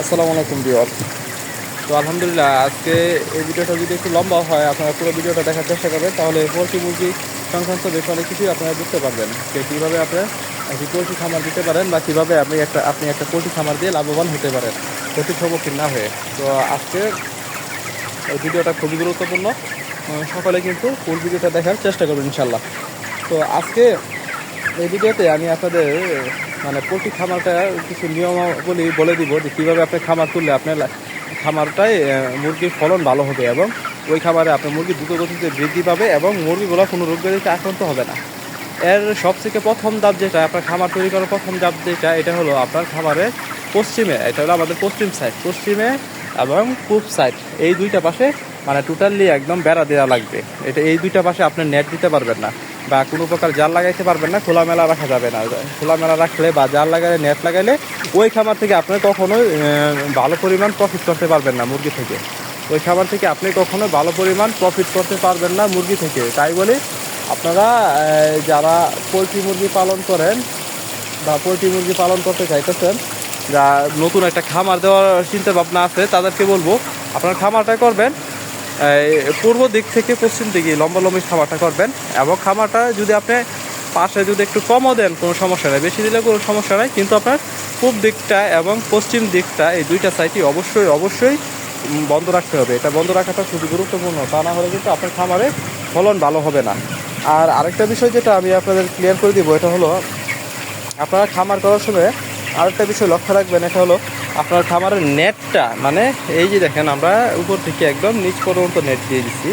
আসসালামু আলাইকুম বিওর তো আলহামদুলিল্লাহ, আজকে এই ভিডিওটা যদি একটু লম্বা হয়, আপনারা পুরো ভিডিওটা দেখার চেষ্টা করবেন, তাহলে পোলট্রি, মুরগি সংক্রান্ত বেশ অনেক কিছুই আপনারা বুঝতে পারবেন যে কীভাবে আপনারা একটি পোলট্রি খামার দিতে পারেন বা কীভাবে আপনি একটা আপনি একটা পোলট্রি খামার দিয়ে লাভবান হতে পারেন ক্ষতির সম্মুখীন না হয়ে। তো আজকে এই ভিডিওটা খুবই গুরুত্বপূর্ণ। সকলে কিন্তু ফুল ভিডিওটা দেখার চেষ্টা করবেন ইনশাল্লাহ তো আজকে এই ভিডিওতে আমি আপনাদের মানে পোলট্রি খামারটা কিছু নিয়মাবলী বলে দিব যে কীভাবে আপনি খামার তুললে আপনার খামারটায় মুরগির ফলন ভালো হবে এবং ওই খামারে আপনার মুরগি দ্রুত গতিতে বৃদ্ধি পাবে এবং মুরগিগুলো কোনো রোগ ব্যাধিতে আক্রান্ত হবে না। এর সবথেকে প্রথম ধাপ যেটা, আপনার খামার তৈরি করার প্রথম ধাপ যেটা, এটা হলো আপনার খামারের পশ্চিমে, এটা হলো আমাদের পশ্চিম সাইড পশ্চিমে এবং পূব সাইড এই দুইটা পাশে মানে টোটালি একদম বেড়া দেওয়া লাগবে। এটা এই দুইটা পাশে আপনি নেট দিতে পারবেন না। বা কোনো প্রকার জাল লাগাইতে পারবেন না, খোলামেলা রাখা যাবে না। খোলামেলা রাখলে বা জাল লাগালে, নেট লাগাইলে ওই খামার থেকে আপনি কখনোই ভালো পরিমাণ প্রফিট করতে পারবেন না মুরগি থেকে। ওই খাবার থেকে আপনি কখনো ভালো পরিমাণ প্রফিট করতে পারবেন না মুরগি থেকে। তাই বলে আপনারা যারা পোলট্রি মুরগি পালন করেন বা পোলট্রি মুরগি পালন করতে চাইতেছেন, যা নতুন একটা খামার দেওয়ার চিন্তা ভাবনা আছে, তাদেরকে বলব, আপনার খামারটা করবেন পূর্ব দিক থেকে পশ্চিম দিকে লম্বা লম্বি খামারটা করবেন এবং খামারটা যদি আপনি পাশে যদি একটু কমও দেন, কোনো সমস্যা নেই। বেশি দিলে কোনো সমস্যা নেই, কিন্তু আপনার পূব দিকটা এবং পশ্চিম দিকটা এই দুইটা সাইডই অবশ্যই অবশ্যই বন্ধ রাখতে হবে। এটা বন্ধ রাখাটা খুবই গুরুত্বপূর্ণ, তা না হলে কিন্তু আপনার খামারে ফলন ভালো হবে না। আর আরেকটা বিষয় যেটা আমি আপনাদের ক্লিয়ার করে দিব, এটা হলো আপনারা খামার করার সময় আরেকটা বিষয় লক্ষ্য রাখবেন, এটা হলো আপনার খামারের নেটটা মানে এই যে দেখেন আমরা উপর থেকে একদম নিচ পর্যন্ত নেট দিয়ে দিচ্ছি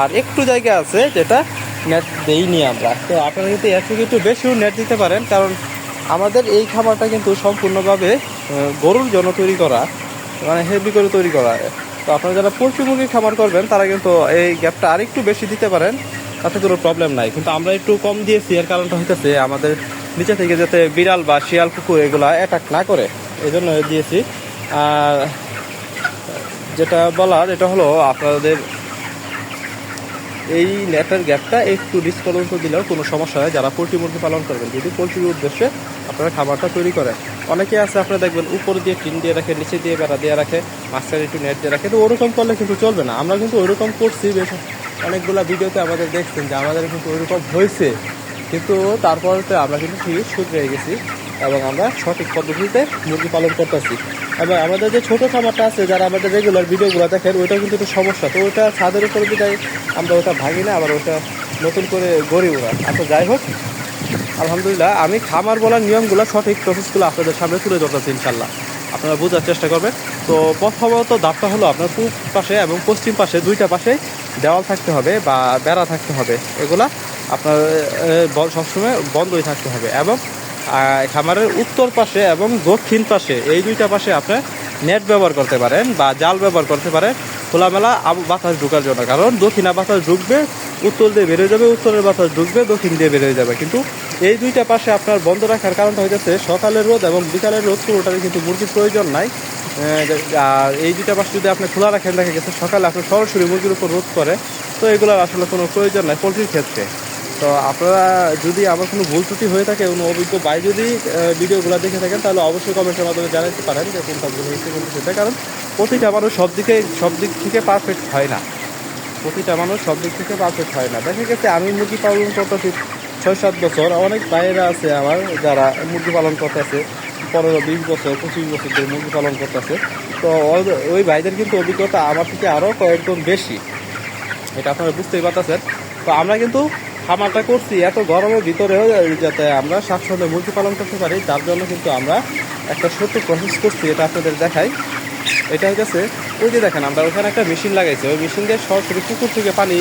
আর একটু জায়গা আছে যেটা নেট দেইনি আমরা। তো আপনারা কিন্তু এর থেকে একটু বেশিও নেট দিতে পারেন, কারণ আমাদের এই খামারটা কিন্তু সম্পূর্ণভাবে গরুর জন্য তৈরি করা মানে হেভি করে তৈরি করা। তো আপনারা যারা পোলট্রি মুরগির খামার করবেন, তারা কিন্তু এই গ্যাপটা আরেকটু বেশি দিতে পারেন, তাতে কোনো প্রবলেম নাই। কিন্তু আমরা একটু কম দিয়েছি, এর কারণটা হইতেছে আমাদের নিচে থেকে যাতে বিড়াল বা শিয়াল, কুকুর এগুলা অ্যাটাক না করে। এই জন্য দিয়েছি। আর যেটা বলার, এটা হলো আপনাদের এই নেটের গ্যাপটা একটু ডিস দিলেও কোনো সমস্যা হয়। যারা পোলট্রি মুরগি পালন করবেন, যদি পোলট্রির উদ্দেশ্যে আপনারা খাবারটা তৈরি করেন। অনেকে আছে, আপনারা দেখবেন উপর দিয়ে টিন দিয়ে রাখে, নিচে দিয়ে বেড়া দিয়ে রাখে, মাঝখানে একটু নেট দিয়ে রাখে। তো ওরকম করলে কিন্তু চলবে না। আমরা কিন্তু ওইরকম করছি বেশ অনেকগুলা ভিডিওতে আমাদের দেখছেন যে আমাদের কিন্তু ওইরকম হয়েছে। কিন্তু তারপরে আমরা কিন্তু ঠিক শুধরে গেছি। এবং আমরা সঠিক পদ্ধতিতে মুরগি পালন করতেছি। এবং আমাদের যে ছোটো খামারটা আছে, যারা আমাদের রেগুলার ভিডিওগুলো দেখেন ওইটা কিন্তু একটু সমস্যা। তো ওইটা ছাদের উপরে দিলে আমরা ওটা ভাঙি না, আবার ওটা নতুন করে গড়ি ওরা আচ্ছা যাই হোক, আলহামদুলিল্লাহ, আমি খামার বলার নিয়মগুলো সঠিক প্রসেসগুলো আপনাদের সামনে তুলে ধরতেছি ইনশাল্লাহ আপনারা বোঝার চেষ্টা করবেন। তো প্রথমত দাপটা হলো আপনার পূব পাশে এবং পশ্চিম পাশে দুইটা পাশে দেওয়াল থাকতে হবে বা বেড়া থাকতে হবে। এগুলা আপনার সবসময় বন্ধই থাকতে হবে এবং খামারের উত্তর পাশে এবং দক্ষিণ পাশে, এই দুইটা পাশে আপনি নেট ব্যবহার করতে পারেন বা জাল ব্যবহার করতে পারেন। খোলামেলা বাতাস ঢুকার জন্য, কারণ দক্ষিণা বাতাস ঢুকবে, উত্তর দিয়ে বেরোয় যাবে, উত্তরের বাতাস ঢুকবে, দক্ষিণ দিয়ে বেরোয় যাবে। কিন্তু এই দুইটা পাশে আপনার বন্ধ রাখার কারণটা হইতেছে, সকালের রোদ এবং বিকালের রোদ পুরোটারই কিন্তু মুরগির প্রয়োজন নাই। আর এই দুইটা পাশে যদি আপনি খোলা রাখেন, দেখা গেছে সকালে আপনার সরাসরি মুরগির উপর রোদ করে, তো এগুলোর আসলে কোনো প্রয়োজন নাই পোলট্রির ক্ষেত্রে। তো আপনারা যদি আমার কোনো ভুল ত্রুটি হয়ে থাকে, কোনো অভিজ্ঞ ভাই যদি ভিডিওগুলো দেখে থাকেন, তাহলে অবশ্যই কমেন্টের মাধ্যমে জানাতে পারেন যে কোনটা ভুল হয়েছে, কোনটা সেটা কারণ প্রতিটা মানুষ সব দিকে, সব দিক থেকে পারফেক্ট হয় না। প্রতিটা মানুষ সব দিক থেকে পারফেক্ট হয় না। দেখা গেছে আমি মুরগি পালন করতেছি ছয় সাত বছর। অনেক বাইরে আছে আমার যারা মুরগি পালন করতেছে, পনেরো, বিশ বছর, পঁচিশ বছর ধরে মুরগি পালন করতেছে। তো ওই ভাইদের কিন্তু অভিজ্ঞতা আমার থেকে আরও কয়েকজন বেশি। এটা আপনারা বুঝতেই পারতেছেন। তো আমরা কিন্তু খামারটা করছি, এত গরমের ভিতরেও যাতে আমরা স্বাচ্ছন্দ্যে মুরগি পালন করতে পারি, তার জন্য কিন্তু আমরা একটা সত্য প্রসেস করছি, এটা আপনাদের দেখাই। এটা হচ্ছে ওই যে দেখেন আমরা ওখানে একটা মেশিন লাগাইছি, ওই মেশিন দিয়ে সরাসরি পুকুর থেকে পানি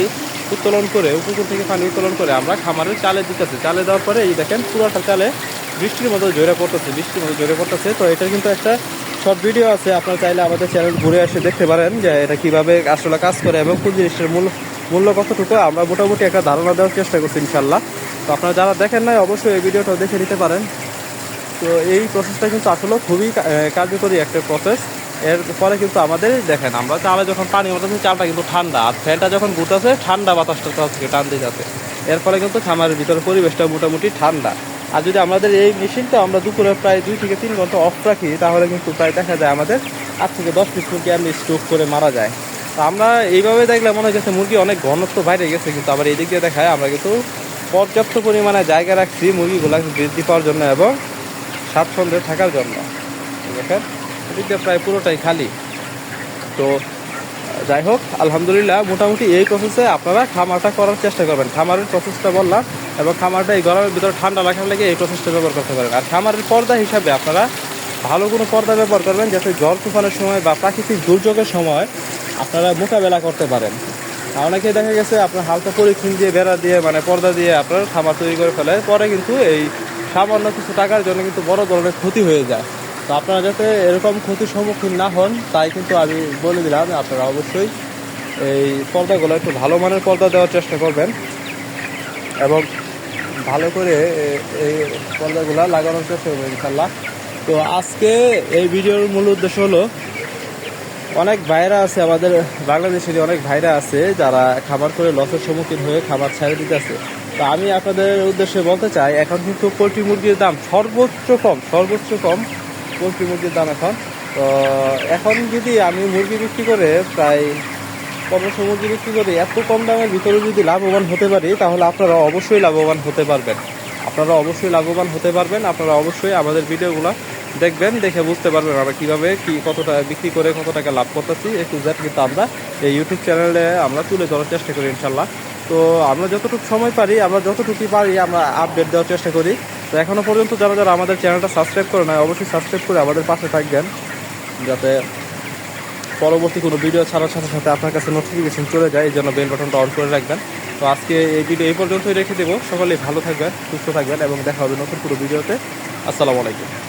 উত্তোলন করে পুকুর থেকে পানি উত্তোলন করে আমরা খামারের চালে দিতেছি। চালে দেওয়ার পরে এই দেখেন পুরোটা চালে বৃষ্টির মতো জোরে পড়তেছে, বৃষ্টির মতো জোরে পড়তেছে। তো এটা কিন্তু একটা শর্ট ভিডিও আছে, আপনারা চাইলে আমাদের চ্যানেল ঘুরে এসে দেখতে পারেন যে এটা কীভাবে আসলে কাজ করে এবং কোন জিনিসের মূল, মূল্য কতটুকু। আমরা মোটামুটি একটা ধারণা দেওয়ার চেষ্টা করছি ইনশাল্লাহ তো আপনারা যারা দেখেন নাই, অবশ্যই এই ভিডিওটাও দেখে নিতে পারেন। তো এই প্রসেসটা কিন্তু আসলে খুবই কার্যকরী একটা প্রসেস এর পরে কিন্তু আমাদের দেখেন, আমরা চালে যখন পানি ওঠাচ্ছি চালটা কিন্তু ঠান্ডা। আর ফ্যানটা যখন ঘুরতেছে, ঠান্ডা বাতাসটা টান দিয়ে যাচ্ছে। এর ফলে কিন্তু খামারের ভিতরে পরিবেশটা মোটামুটি ঠান্ডা। আর যদি আমাদের এই মেশিনটা আমরা দুপুরে প্রায় দুই থেকে তিন ঘণ্টা অফ রাখি, তাহলে কিন্তু প্রায় দেখা যায় আমাদের আট থেকে দশ পিস মুরগি আমি স্টোক করে মারা যায়। তো আমরা এইভাবে দেখলে মনে হচ্ছে মুরগি অনেক ঘনত্ব বাইরে গেছে, কিন্তু আবার এই দিক দিয়ে দেখায় আমরা কিন্তু পর্যাপ্ত পরিমাণে জায়গা রাখছি মুরগিগুলা বৃদ্ধি পাওয়ার জন্য এবং স্বাচ্ছন্দ্যে থাকার জন্য। দেখেন এদিক দিয়ে প্রায় পুরোটাই খালি। তো যাই হোক, আলহামদুলিল্লাহ, মোটামুটি এই প্রসেসে আপনারা খামারটা করার চেষ্টা করবেন। খামারের প্রসেসটা বললাম, এবং খামারটা এই গরমের ভিতরে ঠান্ডা লাগার লেগে এই প্রসেসটা ব্যবহার করতে পারেন। আর খামারের পর্দা হিসাবে আপনারা ভালো কোনো পর্দা ব্যবহার করবেন, যাতে ঝড় তুফানের সময় বা প্রাকৃতিক দুর্যোগের সময় আপনারা মোকাবেলা করতে পারেন। আর অনেকেই দেখা গেছে, আপনার হালকা পলিথিন দিয়ে, বেড়া দিয়ে মানে পর্দা দিয়ে আপনার খামার তৈরি করে ফেলে। পরে কিন্তু এই সামান্য কিছু টাকার জন্য কিন্তু বড় ধরনের ক্ষতি হয়ে যায়। তো আপনারা যাতে এরকম ক্ষতির সম্মুখীন না হন, তাই কিন্তু আমি বলে দিলাম, আপনারা অবশ্যই এই পর্দাগুলো একটু ভালো মানের পর্দা দেওয়ার চেষ্টা করবেন এবং ভালো করে এই পর্দাগুলো লাগানোর চেষ্টা করবেন ইনশাল্লাহ তো আজকে এই ভিডিওর মূল উদ্দেশ্য হলো, অনেক ভাইরা আছে, আমাদের বাংলাদেশের অনেক ভাইরা আছে, যারা খাবার করে লসের সম্মুখীন হয়ে খাবার ছেড়ে দিতেছে তো আমি আপনাদের উদ্দেশ্যে বলতে চাই, এখন কিন্তু পোলট্রি মুরগির দাম সর্বোচ্চ কম সর্বোচ্চ কম পোলট্রি মুরগির দাম এখন। তো, এখন যদি আমি মুরগি বিক্রি করে প্রায় পনেরোশো মুরগি বিক্রি করে এত কম দামের ভিতরে যদি লাভবান হতে পারি, তাহলে আপনারা অবশ্যই লাভবান হতে পারবেন। আপনারা অবশ্যই লাভবান হতে পারবেন। আপনারা অবশ্যই আমাদের ভিডিওগুলো দেখবেন, দেখে বুঝতে পারবেন আমরা কীভাবে কি কত টাকা বিক্রি করে কত টাকা লাভ করতেছি। একটু জেড কিন্তু আমরা এই ইউটিউব চ্যানেলে আমরা তুলে ধরার চেষ্টা করি ইনশাল্লাহ তো আমরা যতটুকু সময় পারি, আমরা যতটুকু পারি আমরা আপডেট দেওয়ার চেষ্টা করি। তো এখনও পর্যন্ত যারা যারা আমাদের চ্যানেলটা সাবস্ক্রাইব করে নেয় অবশ্যই সাবস্ক্রাইব করে আমাদের পাশে থাকবেন, যাতে পরবর্তী কোনো ভিডিও ছাড়ার সাথে সাথে আপনার কাছে নোটিফিকেশন চলে যায়, এই জন্য বেল বাটনটা অন করে রাখবেন। তো আজকে এই ভিডিও এই পর্যন্তই রেখে দেবো। সকলেই ভালো থাকবেন, সুস্থ থাকবেন, এবং দেখা হবে নতুন পুরো ভিডিওতে। আসসালামু আলাইকুম।